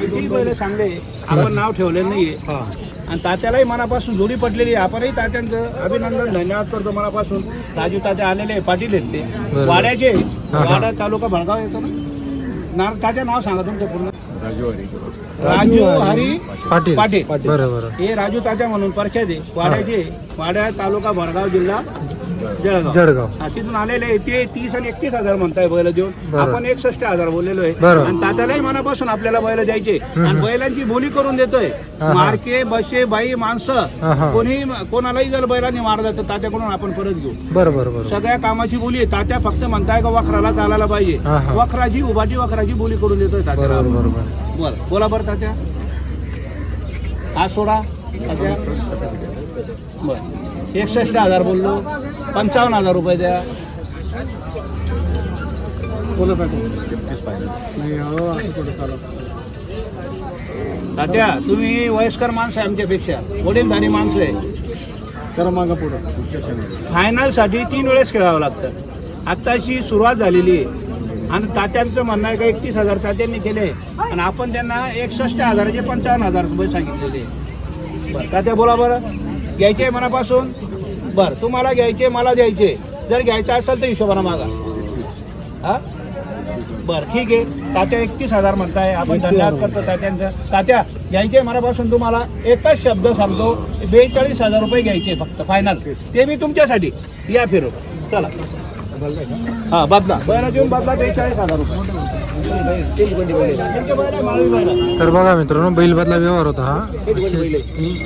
किती बैल चांगले. आपण नाव ठेवलेलं नाहीये. हा. आणि तात्यालाही मनापासून जोडी पटलेली आहे. आपणही तात्यांचं अभिनंदन धन्यवाद करतो मनापासून. राजू तात्या आलेले आहे, पाटील आहेत ते. बरोबर. वाड्याचे हा. वाडा तालुका भडगाव येतो ना? नाव तात्या नाव सांगा तुमचं पूर्ण. राजू हरी. राजू हरी. पाटील. पाटील. हे राजू तात्या म्हणून परख्यात आहे वाड्याचे वाड्या तालुका भडगाव जिल्हा. जळगाव. जळगाव. हा, तिथून आलेले ते तीस आणि एकतीस हजार म्हणताय बैल देऊन. आपण एकसष्ट हजार बोललेलो आहे. आणि तात्यालाही मनापासून आपल्याला बैल द्यायचे. हम्म. आणि बैलांची बोली करून देतोय. हा. मार्के बसे बाई हा, माणसं. कोणी कोणालाही जर बैलांनी मारलं तर तात्याकडून आपण परत घेऊ. बरं बरं बरं. सगळ्या कामाची बोली आहे. तात्या फक्त म्हणताय का वखराला चालायला पाहिजे. हा, हा. वखराची उभाटी वखराची बोली करून देतोय तात्याला बरोबर बरोबर बोला बोला बरं तात्या. हा सोडा. बर. एकसष्ट हजार बोललो. पंचावन्न हजार रुपये द्या. बोला तात्या तुम्ही वयस्कर माणसं आहे आमच्यापेक्षा. वडीलधारी माणसं आहे. तर मागं पुढं. फायनलसाठी तीन वेळेस खेळावं लागतं. आत्ताची सुरुवात झालेली आहे. आणि तात्यांचं म्हणणं आहे का एकतीस हजार तात्यांनी केले. आणि आपण त्यांना एकसष्ट हजाराचे पंचावन्न हजार रुपये सांगितलेले. बरं तात्या बोला बरं? घ्यायचे आहे मनापासून? बरं तुम्हाला घ्यायचे मला द्यायचे. जर घ्यायचं असेल तर हिशोबाने मागा. हा? बरं ठीक आहे. तात्या एकतीस हजार म्हणताय. आपण धन्यवाद करतो तात्यांचं. तात्या घ्यायचे मनापासून तुम्हाला. एकच शब्द सांगतो. बेचाळीस हजार रुपये घ्यायचे फक्त फायनल ते मी तुमच्यासाठी. या फिरू चला. हा बदला. बेचाळीस हजार रुपये. तर बघा मित्रांनो बैल बदला व्यवहार होता हा.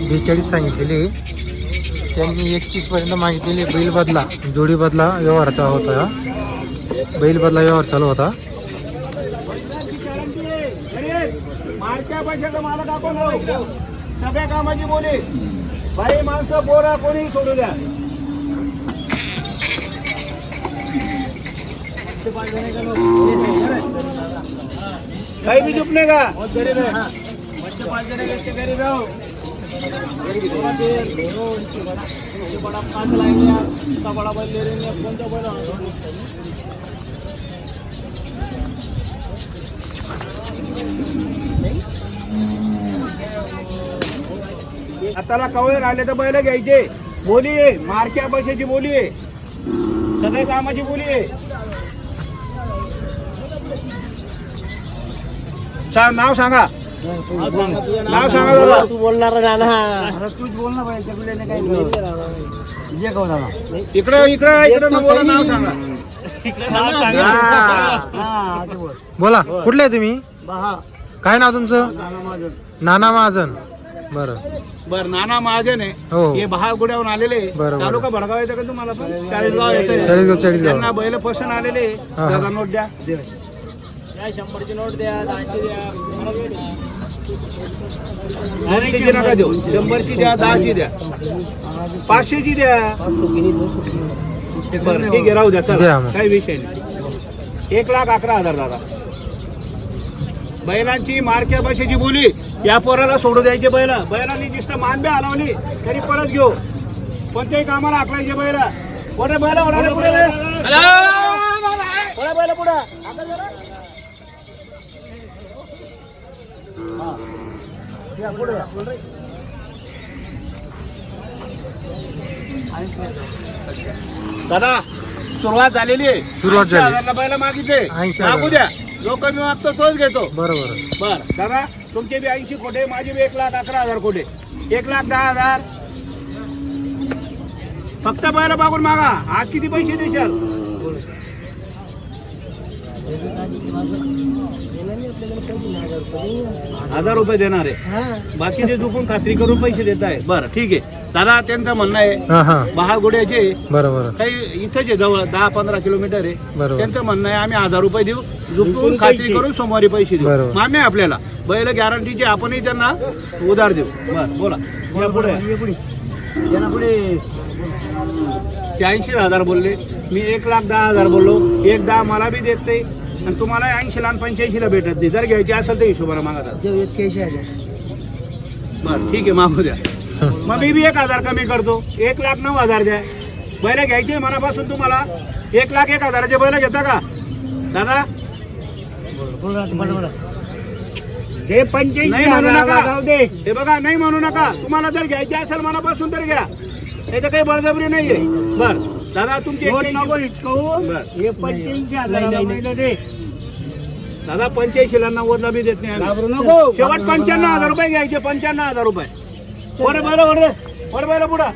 बेचाळीस सांगितलेले. त्यांनी एकतीस पर्यंत मागितलेले बैल बदला जोडी बदला व्यवहाराचा होता हा. बैल बदला व्यवहार चालू होता. हो. सगळ्या कामाची बोली. बाई माणसं पोरा कोणी सोडू द्या. काही भी चुप नाही का गरीब आहे बच्चे पाच जण आहेत, ते गरीब आहे हो. थोड़ा देर, दोनों, इससे बड़ा इससे बड़ा पाँच लाएंगे आप इसका बड़ा बैल ले लेंगे आप कौन सा बैल आताला कवळे राहिले तर बैल घ्यायचे. बोली आहे मारक्या पैशाची बोली आहे. सगळ्या कामाची बोली आहे. सा- नाव सांगा. नाव सांगा. तू बोलणार ना अरे तूच बोल ना बाई, त्या मुलीने काही इकडं इकडं इकडं न बोला, नाव सांगा. इकडं नाव सांगा. बोला. कुठले आहे तुम्ही? काय नाव तुमचं? नाना महाजन. बरं. बर नाना महाजन आहे. हो. हे बहागुड्याहून आलेले बरं, बरं. तालुका भडगाव येतं का तुम्हाला पण? चाळीसगाव येतं. चाळीसगाव चाळीसगाव. त्यांना बैल पसंत आलेले हा. दादा नोट द्या. शंभरची नोट द्या दहाची द्या नोटची नका देऊ. शंभरची द्या दहाची द्या. पाचशेची द्या. बरं ठीक आहे राहू द्या चला. काही विषय नाही. एक लाख अकरा हजार दादा. बैलांची मारक्या भाषेची बोली. या पोराला सोडू द्यायचे बैल. बैलांनी नुसतं मानबे हलवली तरी परत घेऊ. कोणत्याही कामाला आखलायचे बैल. कोणते बैल होणार पुढे? बैल पुढे हाका जरा. हा. या, पुढे या. दादा सुरुवात झालेली आहे. सुरुवात झाली. 80,000 ला बैल मागितले 80,000. मागू द्या. जो कमी मागतो तोच घेतो. बरं बरं बर दादा तुमचे बी ऐंशी कोटे माझे बी एक लाख अकरा हजार कोटे एक लाख दहा हजार. फक्त बैल मागून मागा. आज किती पैसे देशाल? हजार रुपये देणार आहे. बाकीचे चुकून खात्री करून पैसे देत आहे. बरं ठीक आहे. दादा त्यांचं म्हणणं आहे हा हा. महागुड्याचे बरं बरं काही इथंच आहे जवळ दहा पंधरा किलोमीटर आहे बरोबर. त्यांचं म्हणणं आहे आम्ही हजार रुपये देऊ. झुकून खात्री करून सोमवारी पैसे देऊ. बरोबर. मान्य आहे आपल्याला. बैल गॅरंटीचे आपणही त्यांना उधार देऊ. बर बोला. पुढे. ते ऐंशी हजार बोलले. मी एक लाख दहा हजार बोललो. एक दहा मला बी देत नाही. आणि तुम्हाला ऐंशी ला पंच्याऐंशी ला भेटत नाही. जर घ्यायची असेल तर हिशोबाने मागतात बर ठीक आहे मागू द्या. मग मी बी एक हजार कमी करतो. एक लाख नऊ हजार द्या. बैल घ्यायचे मनापासून तुम्हाला. एक लाख एक हजाराचे बैल घेता का? दादा? हे पंच्याऐंशी म्हणू नका. जाऊ दे. हे बघा नाही म्हणू नका. तुम्हाला जर घ्यायचे असेल मनापासून तर घ्या. त्याचं काही बळजबरी नाहीये. बर. दादा तुमचे नको हे. पंच्याऐंशी हजार दे. दादा पंच्याऐंशी ला नव्वदला बी देत नाही आम्ही. शेवट पंच्याण्णव हजार रुपये घ्यायचे पंच्याण्णव हजार रुपये. बरं बरं बरं. बरं बरं पुढं.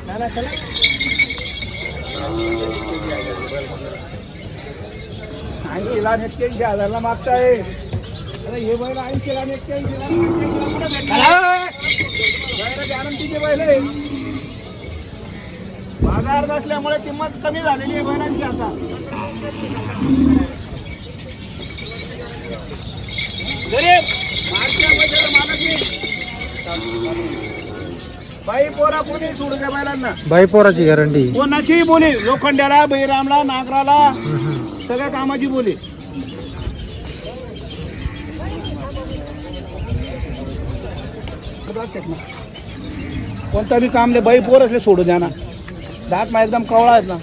ऐंशी ला एक्क्याऐंशी हजारला मागताय अरे हे बैल ऐंशी ला एक्क्याऐंशी ला गॅरंटीचे बैल आहे. बाजार नसल्यामुळे किंमत कमी झालेली आहे बैलांची आता. गरीब. बाई पोरा कोणी सोडू द्या बैलांना? बाई पोराची गॅरंटी. कोणाचीही बोली लोखंड्याला बैरामला नागराला सगळ्या कामाची बोली. कोणता बी काम नाही बाई पोर असले सोडू द्या ना. दात मा एकदम कवळा आहेत ना.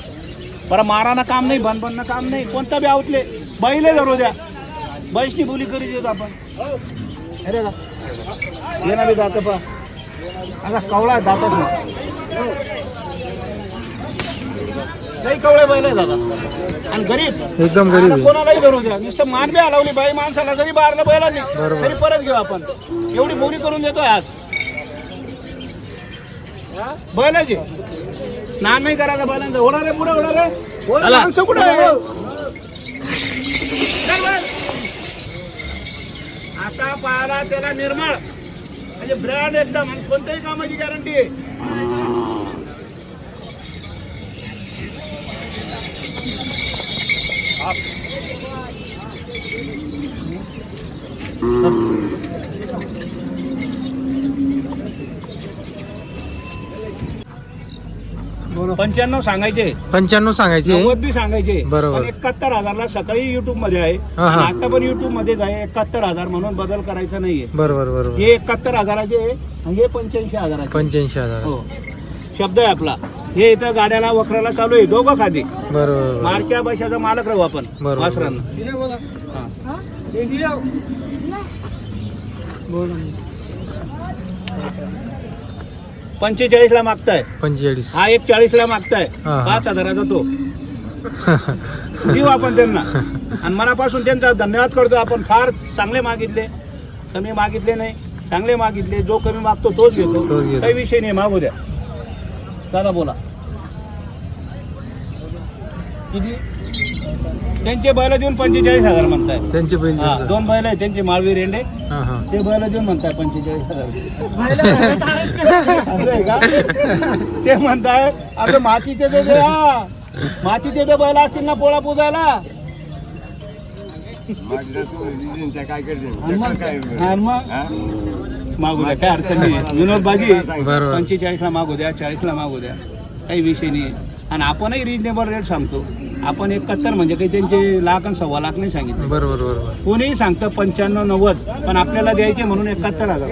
बरं माराना काम नाही भनभन्न काम नाही. कोणता बी आवतले बैले धरू द्या. बैसनी बोली करी देत आपण. अरे का ये ना बी दात पा. आता कवळा आहे दातच नाही कवळे बैल आहे दादा. आणि गरीब. एकदम गरीब आहे. कोणालाही धरू द्या. नुसतं मान बी हलवली बाई माणसाला जरी बारलं बैलांनी बरोबर. तरी परत घेऊ आपण. एवढी बोली करून देतोय आज. बैलाची नान नाही करायचं बैलांचं. ओढा रे पुढे ओढा रे. ओढा, माणसं कुठे आहे. आता पाहायला त्याला निर्मळ. म्हणजे ब्रँड एकदम आणि कोणत्याही कामाची गॅरंटी आहे. पंच्याण्णव सांगायचे. पंच्याण्णव सांगायचे? नव्वद बी सांगायचे. बरोबर. एकाहत्तर हजारला सकाळी युट्यूबमध्ये आहे. आणि आता पण युट्यूब मध्येच आहे. एकाहत्तर हजार म्हणून बदल करायचा नाहीये. बरोबर बरोबर. हे एकाहत्तर हजाराचे आहे आणि हे पंच्याऐंशी हजाराचे पंच्याऐंशी हजार. हो. शब्द आहे आपला. हे इथं गाड्याला वखराला चालू आहे. दोघं खाली बरोबर बरोबर. मारक्या पैशाचा मालक राहू आपण. बरोबर. वासरांना. हा. पंचेचाळीस ला मागताय. पंचेचाळीस. हा एक चाळीस ला मागताय. हा, हा. पाच हजाराचा तो. देऊ आपण त्यांना. आणि मनापासून त्यांचा धन्यवाद करतो. आपण फार चांगले मागितले. कमी मागितले नाही. चांगले मागितले. जो कमी मागतो तोच घेतो. तोच घेतो. काही विषय नाही. मागू द्या. दादा बोला. किती? त्यांचे बैल देऊन पंचेचाळीस हजार म्हणताय. त्यांचे बैल हा, दोन बैल आहे त्यांचे माळवी रेंडे. हा हा. ते बैल देऊन म्हणताय पंचेचाळीस हजार असं आहे का? ते म्हणताय आता मातीचे हा. मातीचे ते बैल असतील ना पोळा पुजायला. आणि मग- आणि मग? मागू द्या काय अडचण नाही विनोद बाजी बरोबर. पंचेचाळीसला मागू द्या चाळीसला मागू द्या. काही विषय नाही आणि आपणही रिजनेबल रेट सांगतो. आपण एकाहत्तर म्हणजे काही त्यांचे लाख आणि सव्वा लाख नाही सांगितले. बरोबर बरोबर. कोणीही सांगतं पंच्याण्णव नव्वद पण आपल्याला द्यायचे म्हणून एकाहत्तर हजार.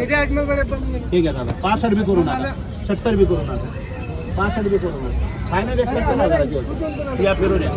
ठीक आहे दादा. पासष्ट बी करू नका सत्तर बी करू नका पासष्ट बी करू नका फायनल एकाहत्तर हजाराची होती. या फिरून या.